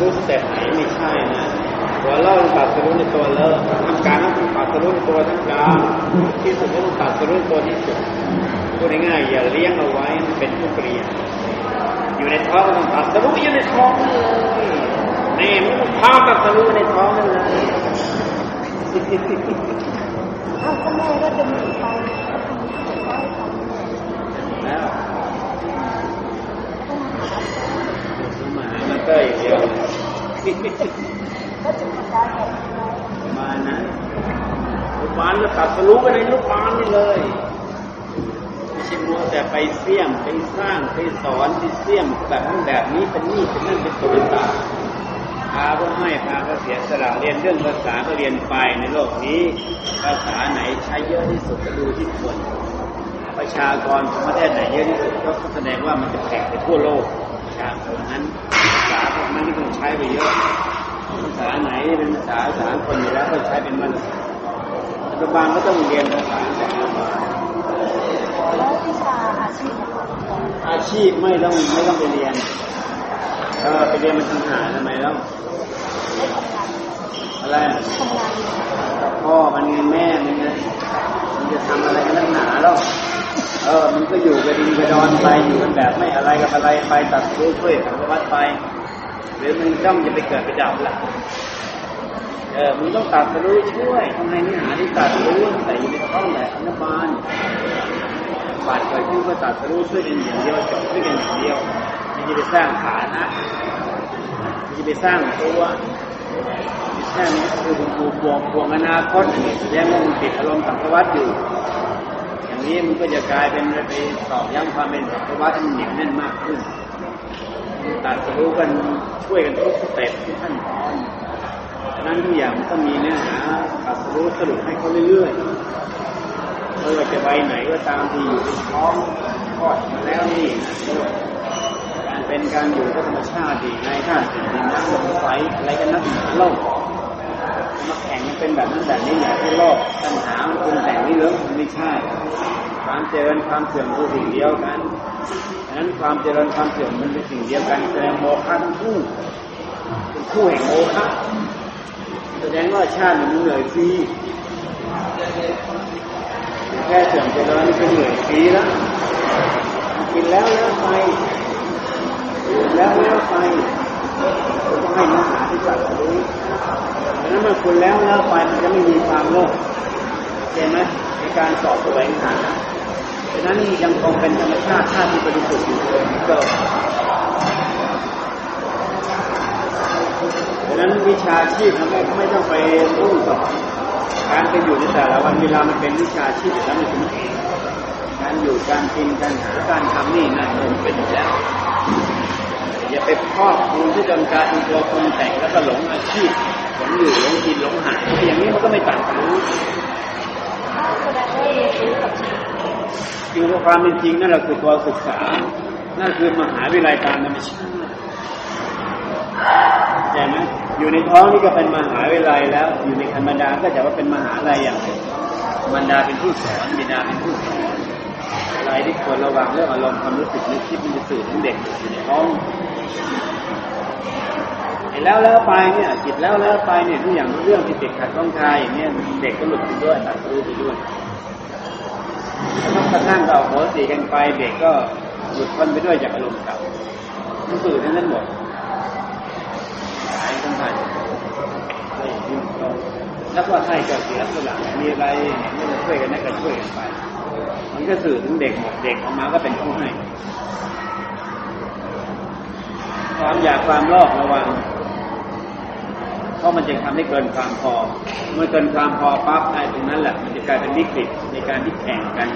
รู้สเต็ปไหนไม่ใช่นะตัวเล่าตัดสรู้ในตัวเลิกทำการต้องตัดสรู้ในตัวทั้งกลางที่สุดก็ต้องตัดสรู้ในตัวที่สุดพูดง่ายๆอย่าเลี้ยงเอาไว้มันเป็นทุกเรียนอยู่ในท้องก็ต้องตัดสรู้อยู่ในท้องเลยนี่มันต้องพาตัดสรู้ในท้องนั่นเลยอ้าวก็แม่ก็ดำเนินไปก็ทำที่ผมว่าให้ทำแล้วมา หามาเต้ยอย่างเดียวก็จะทำได้แบบประมาณนั้นลูกบาลก็ตัดสรู้ไปในลูกบาลนี่เลยไม่ใช่มัวแต่ไปเสี่ยมไปสร้างไปสอนไปเสี่ยมแบบนั้นแบบนี้เป็นนี่เป็นนั่นเป็นตัวเป็นตาพาก็ให้พาก็เสียสละเรียนเรื่องภาษาก็เรียนไปในโลกนี้ ภาษาไหนใช้เยอะที่สุดก็ดูที่คนประชากรของประเทศไหนเยอะที่สุดก็แสดงว่ามันจะแผ่ไปทั่วโลกประชากรนั้น มันที่ต้องใช้ไปเยอะภาษาไหนเป็นภาษาสากลอยู่แล้วก็ใช้เป็นมันรัฐบาลก็ต้องเรียนภาษาแต่ละบาลแล้ววิชาอาชีพนะคะอาชีพไม่ต้องไม่ต้องไปเรียนเออไปเรียนมันทำหาทำไมแล้วได้ทำงานอะไรทำงานอยู่กับพ่อมันไงแม่มันไงมันจะทำอะไรกันนักหนาแล้วเออ มันก็อยู่กระดินกระดอนไปอยู่กันแบบไม่อะไรกับอะไรไปตัดรู้ช่วยสังวัดไป หรือมึงต้องจะไปเกิดไปดับล่ะเออมึงต้องตัดรู้ช่วยทำไมนี่หาที่ตัดรู้แต่อยู่ในท้องแหละอนุบาลบาดเกิดขึ้นก็ตัดรู้ช่วยกันอย่างเดียวจบช่วยกันอย่างเดียวไม่ใช่ไปสร้างฐานะไม่ใช่ไปสร้างตัวแค่นี้คือบุญบวงบวงอนาคตนี่แสดงว่ามึงติดอารมณ์สังสวัสดอยู่อย่างนี้มันก็จะกลายเป็นไปตอกย้ำความเป็นสังสวัสดให้มันเหนียวแน่นมากขึ้น ตัดรู้กันช่วยกันทุกสเต็ปทุกขั้นตอนฉะนั้นทุกอย่างมันก็มีเนื้อหาตัดรู้สรุปให้เขาเรื่อยๆไม่ว่าจะไปไหนก็ตามที่อยู่ในท้องคลอดมาแล้วนี่การเป็นการอยู่ก็ธรรมชาติดีในท่าสิ่งดินน้ำลมไฟอะไรกันนักหนาโลกมาแข่งกันเป็นแบบนั้นแบบนี้อย่าให้โลกปัญหามันปรุงแต่งนี่เรื่องมันไม่ใช่ความเจริญความเสื่อมคือสิ่งเดียวกัน นั้นความเจริญความเสื่อมมันเป็นสิ่งเดียวกันแสดงโมฆะทั้งคู่เป็นคู่แห่งโมฆะแสดงว่าชาติมันเหนื่อยฟรีแค่เสื่อมเจริญนี่ก็เหนื่อยฟรีแล้วกินแล้วแล้วไปอยู่แล้วแล้วไปต้องให้มหาที่จัดรู้ฉะนั้นเมื่อคุณแล้วแล้วไปมันจะไม่มีความโลภเห็นไหมในการสอบแสวงหา ฉะนั้นยังคงเป็นธรรมชาติชาที่บริสุทธิ์อยู่เลยก็ฉะนั้นวิชาชีพมันไม่ไม่ต้องไปรุ่งสอนการเป็นอยู่ในแต่ละวันเวลามันเป็นวิชาชีพแล้วมันเป็นเองการอยู่การกินการหาการทำนี่นะมันเป็นแล้วอย่าไปครอบคลุมที่จนกลายเป็นตัวคนแต่งแล้วก็หลงอาชีพหลงอยู่หลงกินหลงหาอย่างนี้มันก็ไม่ตัดรู้แสดงว่าเรียน รู้กับชีวิตคือความเป็นจริงนั่นแหละคือตัวศึกษา นั่นคือมหาวิทยาลัยการธรรมชาติเข้าใจไหมอยู่ในท้องนี่ก็เป็นมหาวิทยาลัยแล้ว อยู่ในคันบรรดาก็จะว่าเป็นมหาลัยอย่างหนึ่งบรรดาเป็นผู้สอนบิดาเป็นผู้สอนอะไรที่ควรระวังเรื่องอารมณ์ความรู้สึกนึกคิดมันจะสื่อถึงเด็กอยู่ในท้องไอ้แล้วแล้วไปเนี่ยจิตแล้วแล้วไปเนี่ยทุกอย่างเรื่องที่ติดขัดต้องคายอย่างเนี้ยเด็กก็หลุดไปด้วยตัดรู้ไปด้วย กระทั่งก็โหสีกันไปเด็กก็หลุดพ้นไปด้วยจากอารมณ์เก่าทั้งสื่อทั้งนั้นหมดหายทั้งพันไม่ยุ่งเราแล้วก็ให้ก็เสียสละมีอะไรเห็นว่าจะช่วยกันได้ก็ช่วยกันไป มันก็สื่อถึงเด็กหมดเด็กออกมาก็เป็นผู้ให้ความอยากความโลภระวัง ราะมันจะทำให้เกินความพอ เมื่อเกินความพอปั๊บไอ้ตรงนั้นแหละมันจะกลายเป็นวิกฤตในการที่แข่งกัน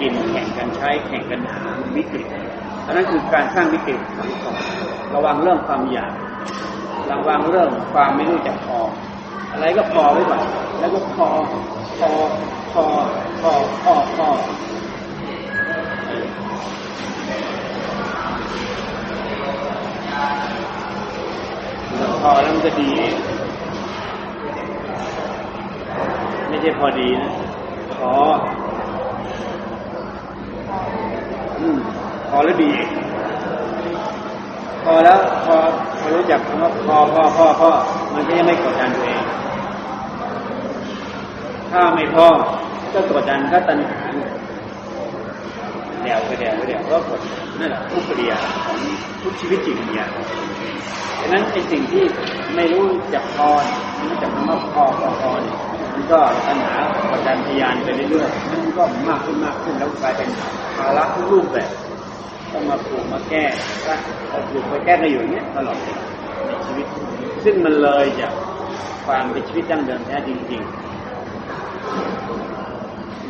กินแข่งกันใช้แข่งกันหามันวิกฤตอันนั้นคือการสร้างวิกฤตสังคมระวังเรื่องความอยากระวังเรื่องความไม่รู้จักพอ อะไรก็พอไว้ก่อนแล้วก็พอพอพอพอพอพอพอแล้วมันจะดีเอง ไม่ใช่พอดีนะพอพอแล้วดีพอแล้วพอพอรู้จักคำว่าพอพ่อพ่อพ่อมันก็ยังไม่กดดันตัวเอง ถ้าไม่พ่อก็กดดันก็ตัณหาเดี๋ยวไปเดี๋ยวไปเดี๋ยวก็กดนั่นแหละทุกปริยาของทุกชีวิตจิตวิญญาณฉะนั้นไอ้สิ่งที่ไม่รู้จักพอไม่รู้จักคำว่าพอพอพอเนี่ย ก็ตัณหากดดันทะยานไปเรื่อยๆมันก็มากขึ้นมากขึ้นแล้วกลายเป็นภาระทุกรูปแบบต้องมาปลูกมาแก้ก็เอาปลูกมาแก้กันอยู่อย่างเนี้ยตลอดในชีวิต ซึ่งมันเลยจากความเป็นชีวิตดั้งเดิมแท้จริง ๆ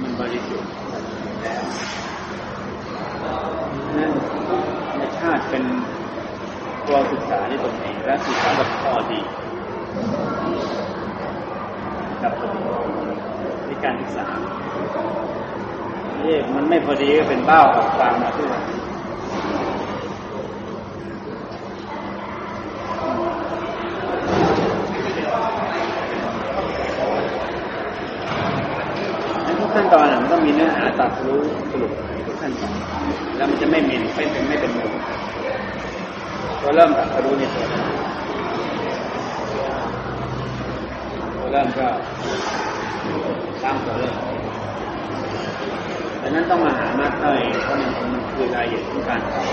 มันบริสุทธิ์แล้วนั่นธรรมชาติเป็นตัวศึกษาในตนเองและศึกษาแบบพอดี กับในการศึกษานี่มันไม่พอดีก็เป็นเบ้าออกฟังมาทุกวันนั้นทุกขั้นตอนมันต้องมีเนื้อหาตัดรู้สรุปทุกขั้นตอนแล้วมันจะไม่มีไม่เป็นไม่เป็นหมู่ตัวเริ่มตัดรู้ในตัวนั้นตัว เริ่มก็ตามตัวเริ่มดังนั้นต้องมาหามาเตอร์เองเพราะมันมันคือรายละเอียดของการสอน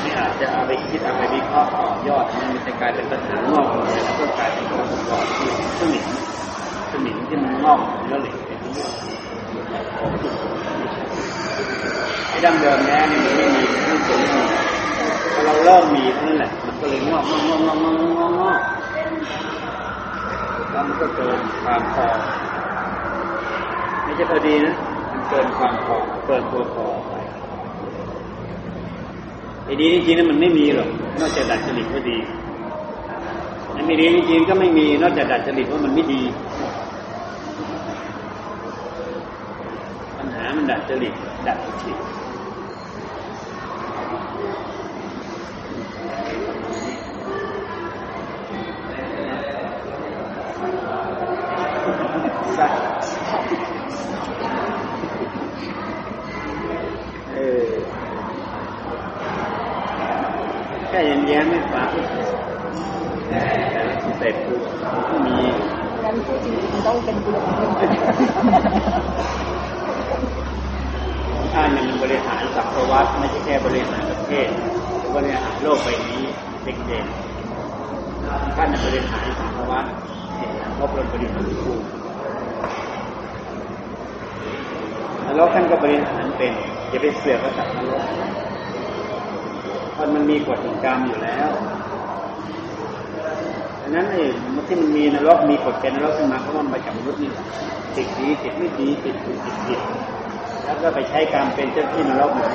ไม่อาจจะเอาไปคิดเอาไปวิเคราะห์ต่อยอดมันจะกลายเป็นปัญหางอกเลยแล้วก็กลายเป็นองค์ประกอบที่สนิมสนิมที่มันงอกแล้วเหล็กเป็นเรื่องไอ้ดั้งเดิมแน่นี่มันไม่มีมันไม่เป็นไม่มีพอเราเริ่มมีเท่านั้นแหละมันก็เลยงอกงอกงอกงอกงอกงอก แล้วมันก็เกินความพอไม่ใช่พอดีนะมันเกินความพอเกินตัวพอไปไอ้ดีจริงๆนั้นมันไม่มีหรอกนอกจากดัดจริตก็ดีไอันไม่ดีจริงๆก็ไม่มีนอกจากดัดจริตว่ามันไม่ดี ปัญหามันดัดจริตดัดจริต แค่ยันแย้มไม่ฟังแต่ละสเต็ปคือก็มีงั้นพูดจริงๆต้องเป็นบุรุษหนึ่งท่านมันบริหารสัพพวัตไม่ใช่แค่บริหารประเทศหรือบริหารโลกใบนี้เด็กๆท่านบริหารสัพพวัตเพราะเป็นบริหารภูมินรกท่านก็บริหารเป็นอย่าไปเสือกกับสัตว์นรก เพราะมันมีกฎแห่งกรรมอยู่แล้วดังนั้นไอ้ที่มันมีนรกมีกฎเกณฑ์นรกขึ้นมาเพราะมันมาจากมนุษย์นี่แหละติดดีติดไม่ดีติดถูกติดผิดแล้วก็ไปใช้กรรมเป็นเจ้าที่นรกหมด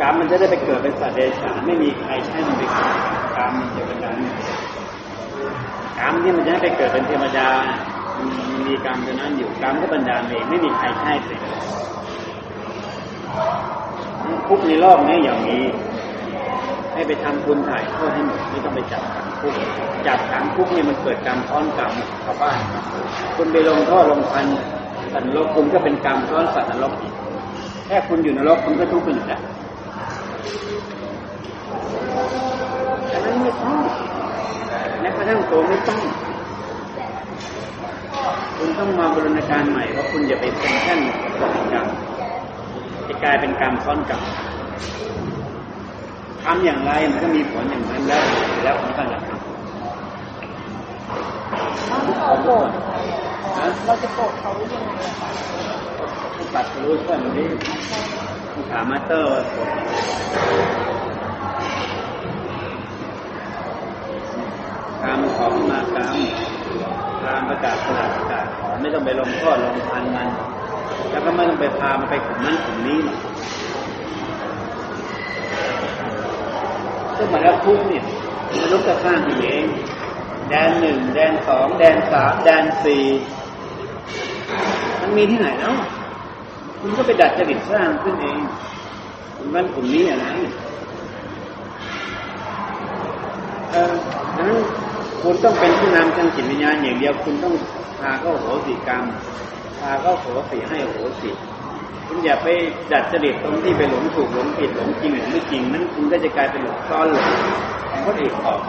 กรรมมันจะได้ไปเกิดเป็นสัตว์เดรัจฉานไม่มีใครใช้มันไปเกิดกรรมมันจะเป็นการกรรมที่มันจะให้ไปเกิดเป็นเทวดามันมีกรรมตัวนั้นอยู่กรรมก็บันดาลเองไม่มีใครใช้เป็น คุกในโลกนี้อย่างนี้ ให้ไปทำคุณถ่ายโทษให้หมดไม่ต้องไปจับขังคุกจับขังคุกเนี่ยมันเกิดกรรมซ้อนกรรมชาวบ้านคุณไปลงโทษลงพันสัตว์นรกคุณก็เป็นกรรมซ้อนสัตว์นรกอีกแค่คุณอยู่นรกคุณก็ทุกข์กันอยู่แล้วฉะนั้นไม่ต้องแม้กระทั่งตัวไม่ต้องคุณต้องมาบรณาการใหม่ว่าคุณอย่าไปเป็นแค่นกับกรรมจะ กลายเป็นกรรมซ้อนกรรมทำอย่างไรมันก็มีผลอย่างนั้นแล้วแล้วผมก็จะทำเราโกรธเราจะโกรธเขายังไงอะคะตัดรู้ช่วยมันนี้ถามมาสเตอร์ว่าผมตามของมาตามตามประกาศประกาศประกาศขอไม่ต้องไปลงโทษลงพันมัน แล้วก็ไม่ต้องไปพามันไปขุมนั้นขุมนี้หรอกก็เหมือนกับคุกเนี่ยมนุษย์ก็สร้างเองแดนหนึ่งแดนสองแดนสามแดนสี่มันมีที่ไหนแล้วคุณก็ไปดัดจริตสร้างขึ้นเองคุณบ้นกลุ่มนี้อะไรเออดังนั้นคุณต้องเป็นผู้นำทางจิตวิญญาณอย่างเดียวคุณต้องพาเข้าโหสิกรรม พาเข้าโหสิให้โหสิคุณอย่าไปดัดจริตตรงที่ไปหลงถูกหลงผิดหลงจริงหลงไม่จริงนั้นคุณก็จะกลายเป็นหลงซ้อนหลงของคนอื่นต่อไป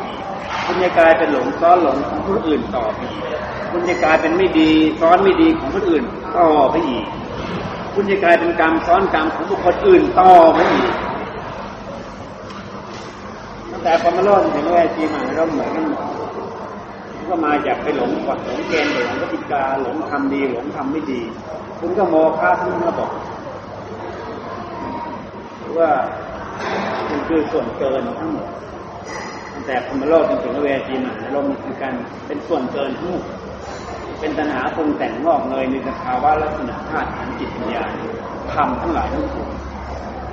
คุณจะกลายเป็นหลงซ้อนหลงของคนอื่นต่อไปคุณจะกลายเป็นไม่ดีซ้อนไม่ดีของคนอื่นต่อไปอีก คุณจะกลายเป็นกรรมซ้อนกรรมของบุคคลอื่นต่อไปอีกตั้งแต่ความมาโลดถึงแวจีมาเราเหมือนกันหมดมัน ก็มาจากไปหลงกฎหลงเกณฑ์หลงกติกาหลงทำดีหลงทำไม่ดี คุณก็โมฆะทั้งระบบหรือว่าคุณคือส่วนเกินทั้งหมดตั้งแต่พรมโลกจนถึงเวทีมหาลมนี่คือการเป็นส่วนเกินทั้งหมดเป็นตัณหาปรุงแต่งงอกเงยในสภาวะลักษณะธาตุขันจิตวิญญาณทำทั้งหลายทั้งปวง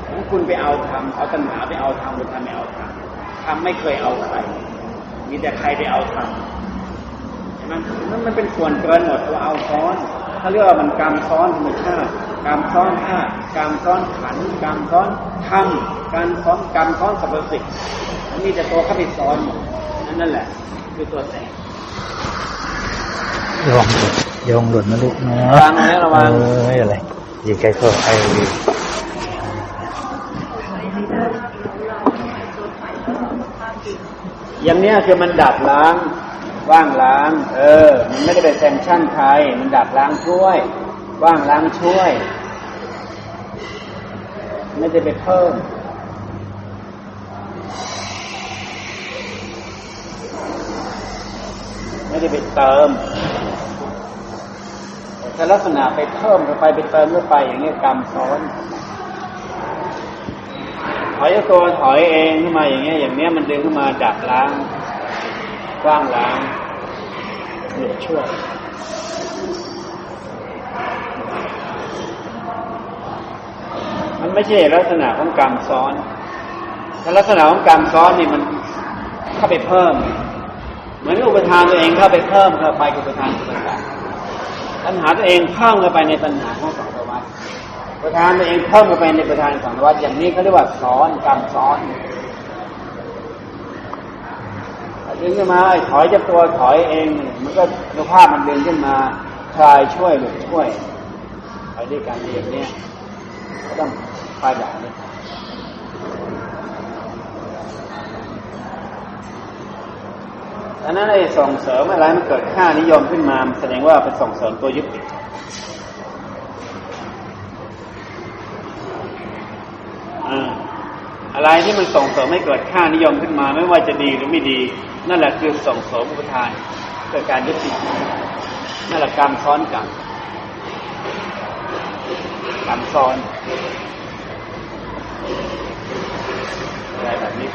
ถ้าคุณไปเอาทำเอาตัณหาไปเอาทำหรือทำไม่เอาทำทำไม่เคยเอาใครมีแต่ใครไปเอาทำ ใช่ไหมนั่นมันเป็นส่วนเกินหมดตัวเอาซ้อนเขาเรียกว่ามันกรรมซ้อนธรรมชาติกรรมซ้อนธาตุกรรมซ้อนขันธ์กรรมซ้อนธรรมการซ้อนกรรมซ้อนสรรพสิ่งมันมีแต่ตัวเข้าไปซ้อนหมดนั่นนั่นแหละ คือตัวแสงระวังหลุดโยงหลุดนะลูกนะระวังนะระวังเออไม่เป็นไรอยู่ใกล้ตัวไอ้อย่างเนี้ยคือมันดับล้าง ว่างล้าง เออ มันไม่ได้ไปแซงชั่นใครมันดับล้างช่วย ว่างล้างช่วย ไม่ได้ไปเพิ่ม ไม่ได้ไปเติมแต่ถ้าลักษณะไปเพิ่มเข้าไปไปเติมเข้าไปอย่างนี้ยกรรมซ้อนถอยตัวถอยเองขึ้นมาอย่างเงี้ยอย่างเนี้ยมันดึงขึ้นมาดับล้าง ว้างล้างเหยุดช่วยมันไม่ใช่ลักษณะของกรรมซ้อนถ้าลักษณะของกรรมซ้อนนี่มันเข้าไปเพิ่ม เหมือนอุปทานตัวเองเข้าไปเพิ่มเข้าไปกับอุปทานตัวเองปัญหาตัวเองเพิ่มเข้าไปในปัญหาของสังสาวัฏประธานตัวเองเพิ่มเข้าไปในประธานสังสาวัฏอย่างนี้เขาเรียกว่าซ้อนกรรมซ้อน ดึงขึ้นมาไอ้ถอยจากตัวถอยเอง มันก็สภาพมันดึงขึ้นมาคลายช่วยหลุดช่วยไปด้วยกันอย่างเนี้ยก็ต้องไปแบบนี้อันนั้นไอ้ส่งเสริมอะไรมันเกิดค่านิยมขึ้นมาแสดงว่าเป็นส่งเสริมตัวยึดติดอ่าอะไรที่มันส่งเสริมให้เกิดค่านิยมขึ้นมา ไม่ว่าจะดีหรือไม่ดี นั่นแหละคือส่งเสริมอุปทานเกิดการยึดติดนั่นแหละกรรมซ้อนกรรมกรรมซ้อนอะไรแบบนี้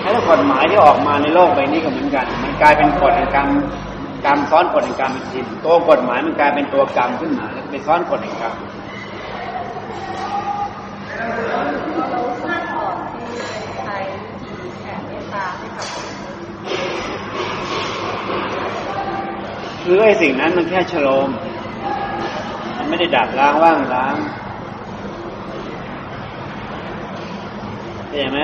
แล้วกฎหมายที่ออกมาในโลกใบนี้ก็เหมือนกัน มันกลายเป็นกฎแห่งกรรมกรรมซ้อนกฎแห่งกรรมเป็นจริงตัวกฎหมายมันกลายเป็นตัวกรรมขึ้นมาแล้วไปซ้อนกฎแห่งกรรม คือไอ้สิ่งนั้นมันแค่ชโลมมันไม่ได้ดับล้างว่างล้างเห็นไหม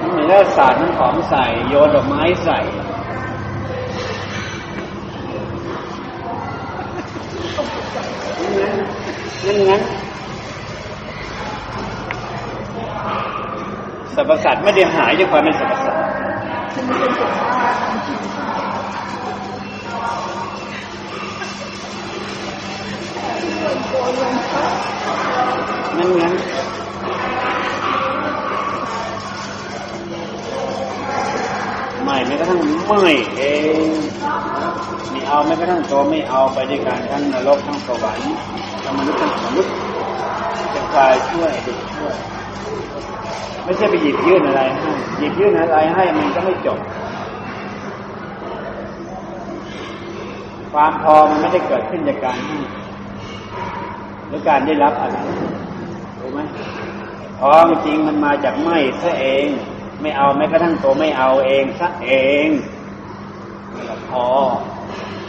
มันเหมือนกับสาดน้ำหอมใส่โยนดอกไม้ใส่งั้นงั้นงั้นสรรพสัตว์ไม่ได้หายจากความเป็นสรรพสัตว์ ส่วนตัวลงพักงั้นงั้นไม่แม้กระทั่งไม่เองมีเอาแม้กระทั่งตัวไม่เอาไปด้วยกันทั้งนรกทั้งสวรรค์ทั้งมนุษย์ทั้งมนุษย์จะกลายช่วยดึกช่วยไม่ใช่ไปหยิบยื่นอะไรให้หยิบยื่นอะไรให้มันก็ไม่จบ ความพอมันไม่ได้เกิดขึ้นจากการให้ หรือการได้รับอะไรรู้ไหมพอจริงมันมาจากไม่ซะเอง ไม่เอาแม้กระทั่งตัวไม่เอาเองซะเองนี่แหละพอ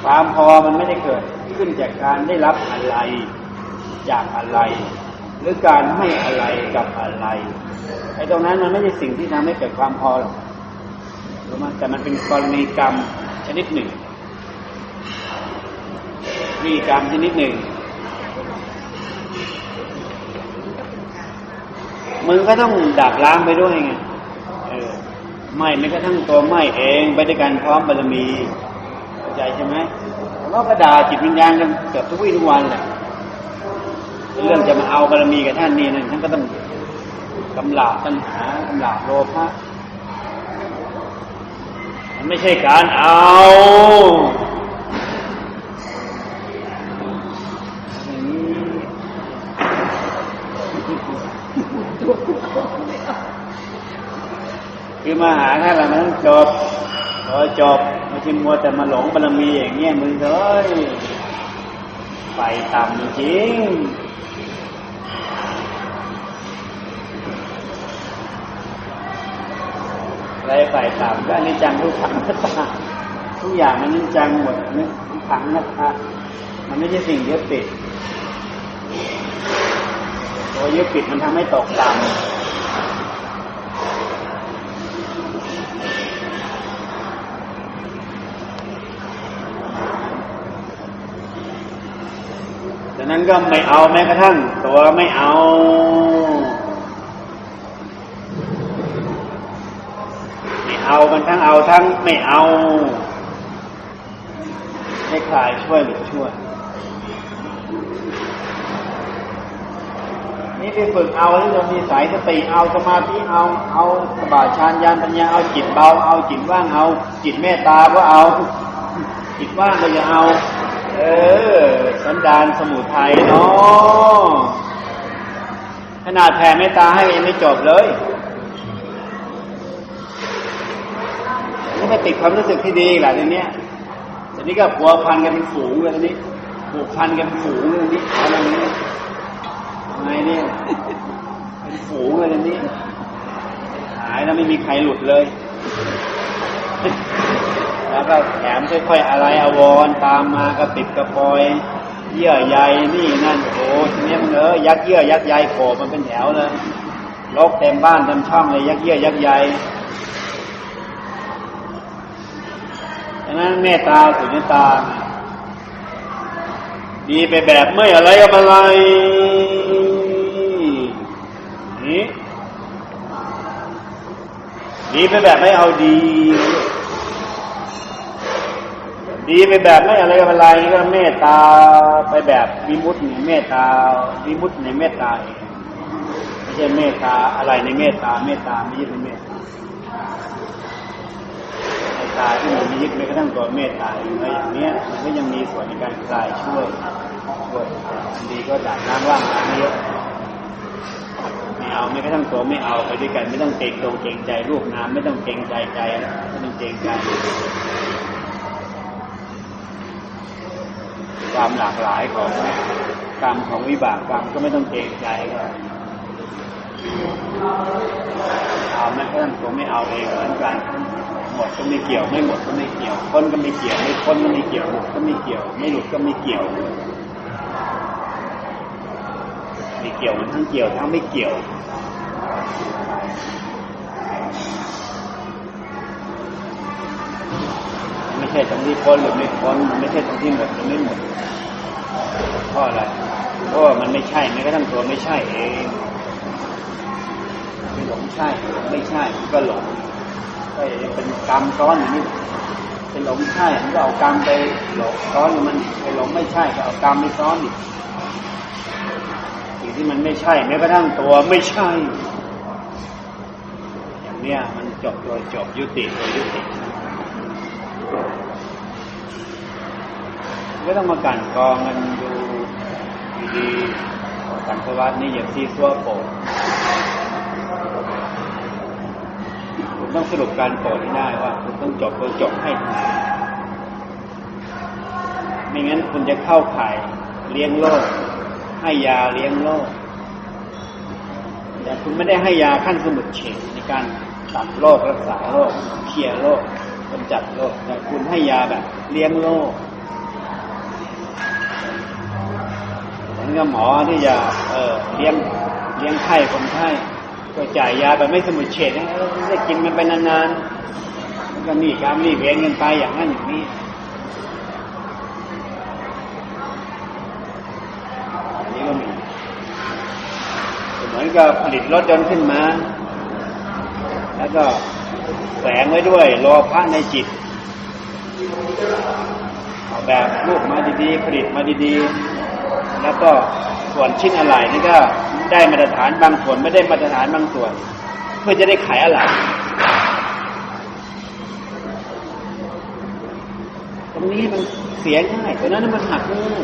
ความพอมันไม่ได้เกิดขึ้นจากการได้รับอะไร จากอะไร หรือการให้อะไรกับอะไรไอ้ตรงนั้นมันไม่ใช่สิ่งที่ทำให้เกิดความพอหรอกรู้ไหมแต่มันเป็นกรณีกรรมชนิดหนึ่งมีกรรมชนิดหนึ่ง มึงก็ต้องดับล้างไปด้วยไงเออไม่ไม่กระทั่งตัวไม่เองไปด้วยกันพร้อมบารมีเข้าใจใช่ไหมเราก็ด่าจิตวิญญาณกันเกือบทุกวี่ทุกวันแหละเรื่องจะมาเอาบารมีกับท่านนี่นั่นท่านก็ต้องกำลาบตัณหากำลาบโลภะมันไม่ใช่การเอาอย่างนี้ คือมาหาท่านแล้วมันต้องจบพอจบไม่ใช่มัวแต่มาหลงบารมีอย่างเงี้ยมึงเอ้ยไปต่ำจริงอะไรฝ่ายต่ำก็อนิจจังทุกขังนัตตาทุกอย่างมันนิจจังหมดนี่ทุกขังนัตตามันไม่ใช่สิ่งยึดติดตัวยึดติดมันทำให้ตกต่ำ นั้นก็ไม่เอาแม้กระทั่ง ตัวไม่เอา ไม่เอากันทั้งเอาทั้งไม่เอาให้คลายช่วยหรือช่วย นี่ไปฝึกเอาที่เรามีสายสติเอาสมาธิเอาเอาสบาชานยานปัญญาเอาจิตเบาเอาจิตว่างเอา จิตเมตตาก็เอา จิตว่างก็จะเอา เออ สันดานสมุทัยเนาะขนาดแผ่เมตตาให้ยังไม่จบเลยนี่ก็ติดความรู้สึกที่ดีแหละทีเนี้ยทีนี้ก็ผัวพันกันเป็นฝูงเลยทีนี้ผูกพันกันเป็นฝูงเลยทีนี้อะไรนี้ยังไงเนี่ยเป็นฝูงเลยทีนี้หายแล้วไม่มีใครหลุดเลย แล้วก็แถมค่อยๆอะไรอาวรตามมากระติดกระปอย เยื่อใยนี่นั่นโอ้ทีนี้มันเออยักเยื่อยักใยโผล่มันเป็นแถวเลยลกเต็มบ้านเต็มช่องเลยยักเยื่อยักใยฉะนั้นเมตตาสุญญตา ดีไปแบบไม่อะไรกับอะไรนี่ดีไปแบบไม่เอาดี ดีไปแบบไม่อะไรกับอะไรก็เมตตาไปแบบวิมุตติในเมตตาวิมุตติในเมตตาเองไม่ใช่เมตตาอะไรในเมตตาเมตตาไม่ใช่ในเมตตาเมตตาที่มันมียึดไม่กระทั่งตัวเมตตาอยู่ในอย่างเนี้ยมันก็ยังมีส่วนในการคลายช่วยช่วยอันดีก็ดับน้ำว่างน้ำเยอะไม่เอาไม่กระทั่งตัวไม่เอาไปด้วยกันไม่ต้องเกรงตรงเกรงใจรูปน้ำไม่ต้องเกรงใจใจแล้วไม่ต้องเกรงใจ ความหลากหลายของกรรมของวิบากกรรมก็ไม่ต้องเกรงใจก็เอาไม่กระทั่งตัวไม่เอาเองเหมือนกันหมดก็ไม่เกี่ยว ไม่หมดก็ไม่เกี่ยวพ้นก็ไม่เกี่ยว ไม่พ้นก็ไม่เกี่ยวหลุดก็ไม่เกี่ยว ไม่หลุดก็ไม่เกี่ยวม่เกี่ยวมันทั้งเกี่ยวทั้งไม่เกี่ยว ใช่ตรงที่พ้นหรือไม่พ้นไม่ใช่ตรงที่หมดหรือไม่หมดเพราะอะไรเพราะว่ามันไม่ใช่ไม่กระทั่งตัวไม่ใช่เองไม่หลงใช่ไม่ใช่มันก็หลงก็เป็นกรรมซ้อนอย่างนี้เป็นหลงใช่มันก็เอากรรมไปหลงซ้อนมันไปหลงไม่ใช่ก็เอากรรมไปซ้อนอีกสิ่งที่มันไม่ใช่แม้กระทั่งตัวไม่ใช่ อย่างเนี้ยมันจบโดยจบยุติโดยยุติ ก็ต้องมากันกองกันดูดีสังสวัสดนี่อย่าซีซัวโปะคุณต้องสรุปการโปรดให้ได้ว่าคุณต้องจบโดยจบให้ทันไม่งั้นคุณจะเข้าข่ายเลี้ยงโลกให้ยาเลี้ยงโลกแต่คุณไม่ได้ให้ยาขั้นสมุดเฉดในการตัดโรครักษาโรคเคลียร์โรค กำจัดโรคแต่คุณให้ยาแบบ เลี้ยงโรคเหมือนกับหมอที่ยาเออเลี้ยงเลี้ยงไข้คนไข้ก็จ่ายยาแบบไม่สมุดเฉดนะได้กินมันไปนานๆก็นี่กรรมนี่เยเงินไปอย่างนั้นอย่างนี้เหมือนกับผลิตรถยนต์ขึ้นมา แล้วก็ แฝงไว้ด้วยรอพระในจิตออกแบบรูปมาดีๆผลิตมาดีๆ แล้วก็ส่วนชิ้นอะไหล่นี่ก็ได้มาตรฐานบางส่วนไม่ได้มาตรฐานบางส่วน เพื่อจะได้ขายอะไหล่ตรงนี้มันเสียง่ายตรงนั้นมันหักง่าย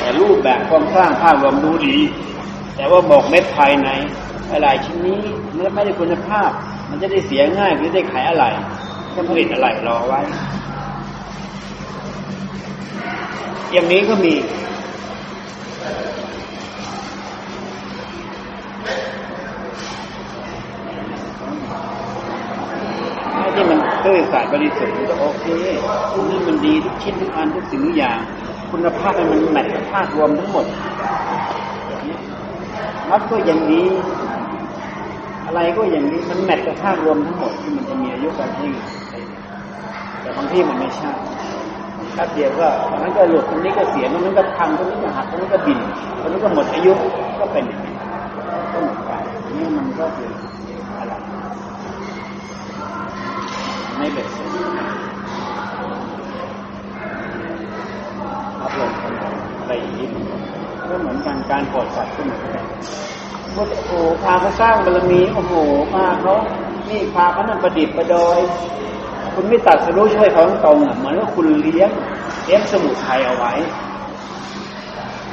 แต่รูปแบบโครงสร้างภาพรวมดูดี แต่ว่าบอกเม็ดภายในอะไรชิ้นนี้มันไม่ได้คุณภาพ มันจะได้เสียง่ายหรือได้ขายอะไรก็ผลิตอะไรรอไว้ อย่างนี้ก็มีที่มันด้วยศาสตร์บริสุทธิ์ก็โอเคทุกนี่มันดีทุกชิ้นทุกอันทุกสิ่งทุกอย่าง คุณภาพมันแมทกับภาพรวมทั้งหมด นัดก็อย่างนี้ อะไรก็อย่างนี้ มันแมทกับภาพรวมทั้งหมดที่มันจะมีอายุการใช้งานแต่บางที่มันไม่ใช่แป๊บเดียวก็ตรงนั้นก็หลุดตรงนี้ก็เสียตรงนั้นก็พังตรงนี้ก็หักตรงนี้ก็บินตรงนี้ก็หมดอายุก็เป็นอย่างนี้ก็เหมือนกันนี่มันก็คืออะไรไม่เบ็ดเสร็จรับลงอะไรอย่างนี้ การปลดสัตว์ก็เหมือนกันว่าโอ้โหพาเขาสร้างบารมีโอ้โหพาเขานี่พาเขานั่นประดิษฐ์ประดอย คุณไม่ตัดสรู้ช่วยเขาตรงๆเหมือนว่าคุณเลี้ยงเลี้ยงสมุทรไทยเอาไว้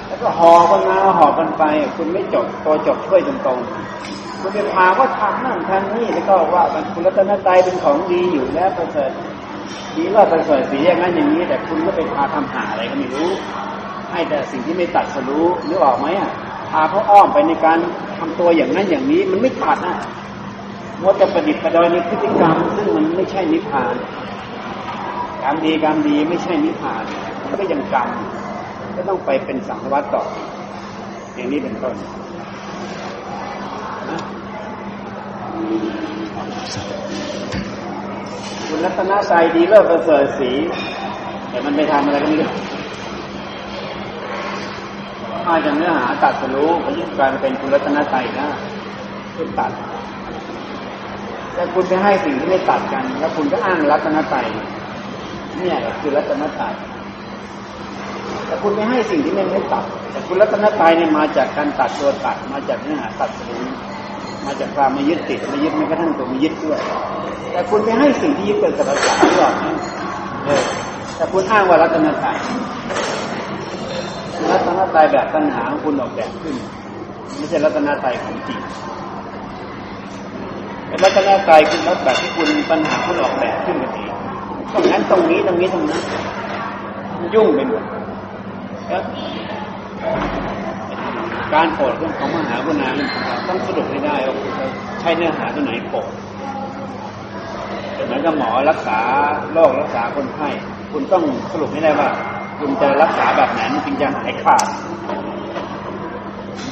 แล้วก็ห่อกันมาห่อกันไป คุณไม่จบตัวจบช่วยตรงๆคุณไปพาก็ทำนั่นทำนี่แล้วก็ว่ามันคุณรัตนตรัยเป็นของดีอยู่แล้วประเสริฐดีว่าประเสริฐสีอย่างนั้นอย่างนี้ แต่คุณก็ไปพาทำหาอะไรก็ไม่รู้ ให้แต่สิ่งที่ไม่ตัดสรู้นึกออกไหมอะพาเขาอ้อมไปในการทำตัวอย่างนั้นอย่างนี้มันไม่ตัดนะว่าจะประดิษฐ์ประดอยในพฤติกรรม ซึ่งมันไม่ใช่นิพพานกรรมดีกรรมดีไม่ใช่นิพพานมันก็ยังกรรมก็ต้องไปเป็นสังสารวัตต่อ อย่างนี้เป็นต้นคุณรัตนชัยดีเลิศประเสริฐสีแต่มันไปทำอะไรก็ไม่รู้ มาจากเนื้อหาตัดสรู้เขายึดกลายเป็นคุณรัตนชัยนะคุณตัด แต่คุณไปให้สิ่งที่ไม่ตัดกัน แล้วคุณก็อ้างรัตนชัยเนี่ยคือรัตนชัยแต่คุณไม่ให้สิ่งที่ไม่ไม่ตัด แต่คุณรัตนชัยเนี่ยมาจากการตัดตัวตัด มาจากเนื้อหาตัดสรู้มาจากความไม่ยึดติดไม่ยึดแม้กระทั่งตัวไม่ยึดด้วย แต่คุณไปให้สิ่งที่ยึดเป็นสรรพสัตว์หรอกเออแต่คุณอ้างว่ารัตนตรัย รัตนตรัยแบบปัญหาของคุณออกแบบขึ้น ไม่ใช่รัตนตรัยของจริงแต่รัตนตรัยคือรัตแบบที่คุณปัญหาคุณออกแบบขึ้นกันเองตรงนั้นตรงนี้ตรงนี้ตรงนั้นมันยุ่งไปหมดการโปรดเรื่องของมหากรุณาเนี่ยต้องสรุปให้ได้ว่าใช้เนื้อหาตัวไหนโปรดเหมือนกับหมอรักษาโรครักษาคนไข้คุณต้องสรุปให้ได้ว่า คุณจะรักษาแบบไหนมันจึงจะหายขาด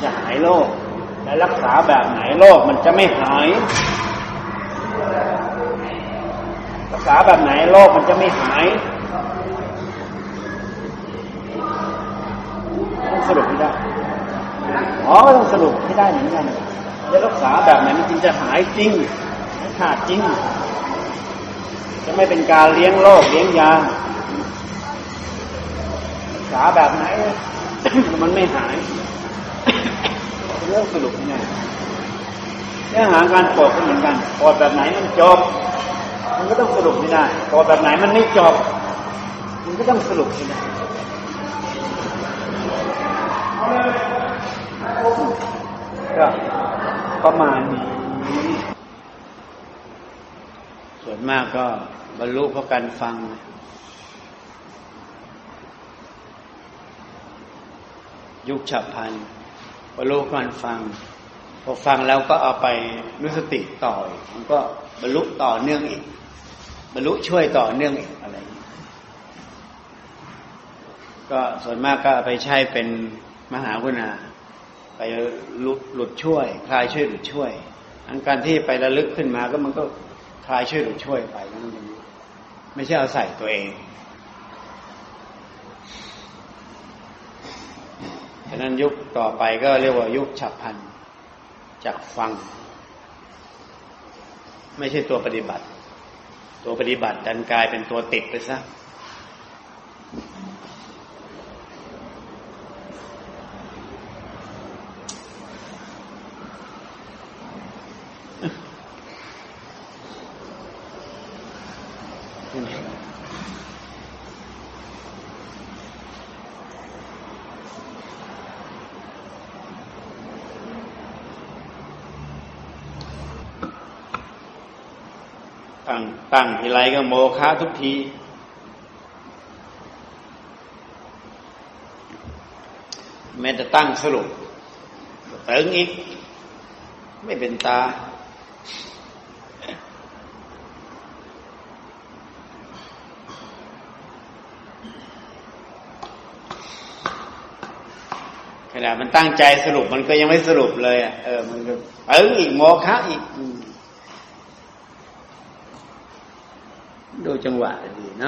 จะหายโรคและรักษาแบบไหนโรคมันจะไม่หาย รักษาแบบไหนโรคมันจะไม่หายต้องสรุปให้ได้หมอต้องสรุปให้ได้เหมือนกันจะรักษาแบบไหนมันจึงจะหายจริงขาดจริง จะไม่เป็นการเลี้ยงโรคเลี้ยงยา ษาแบบไหน มันไม่หาย เรื่องสรุปนี่ไงเนื้อหาการปลดก็เหมือนกันปลดแบบไหนมันจบ มันก็ต้องสรุปไม่ได้ปลดแบบไหนมันไม่จบ มันก็ต้องสรุปไม่ได้ก็ประมาณนี้ ส่วนมากก็บรรลุเพราะการฟัง ยุคฉับพันบรรลุเพราะการฟัง พอฟังแล้วก็เอาไปรู้สติต่ออีกมันก็บรรลุต่อเนื่องอีก บรรลุช่วยต่อเนื่องอีกอะไรอย่างนี้ก็ส่วนมากก็ไปใช้เป็นมหากรุณาไปหลุดหลุดช่วย คลายช่วยหลุดช่วยอันการที่ไประลึกขึ้นมาก็มันก็คลายช่วยหลุดช่วยไปนั่นเองไม่ใช่เอาใส่ตัวเองฉะ นั้นยุคต่อไปก็เรียกว่ายุคฉับพันจากฟัง ไม่ใช่ตัวปฏิบัติ ตัวปฏิบัติดันกลายเป็นตัวติดไปซะ ตั้งตั้งทีไรก็โมฆะทุกทีแม้แต่ตั้งสรุปเติงอีก ไม่เป็นตาขณะมันตั้งใจสรุปมันก็ยังไม่สรุปเลยอะเออ มันก็เติงอีกโมฆะอีกอืม ดูจัง ห